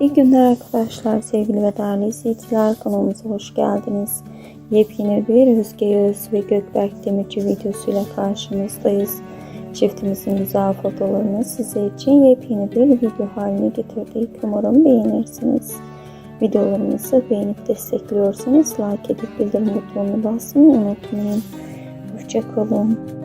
İyi günler arkadaşlar, sevgili ve değerli izleyiciler. Kanalımıza hoş geldiniz. Yepyeni bir Özge Yağız ve Gökberk Demirci videosuyla karşınızdayız. Çiftimizin güzel fotoğraflarını size için yepyeni bir video haline getirdik. Umarım beğenirsiniz. Videolarımızı beğenip destekliyorsanız like edip bildirim butonuna basmayı unutmayın. Hoşçakalın.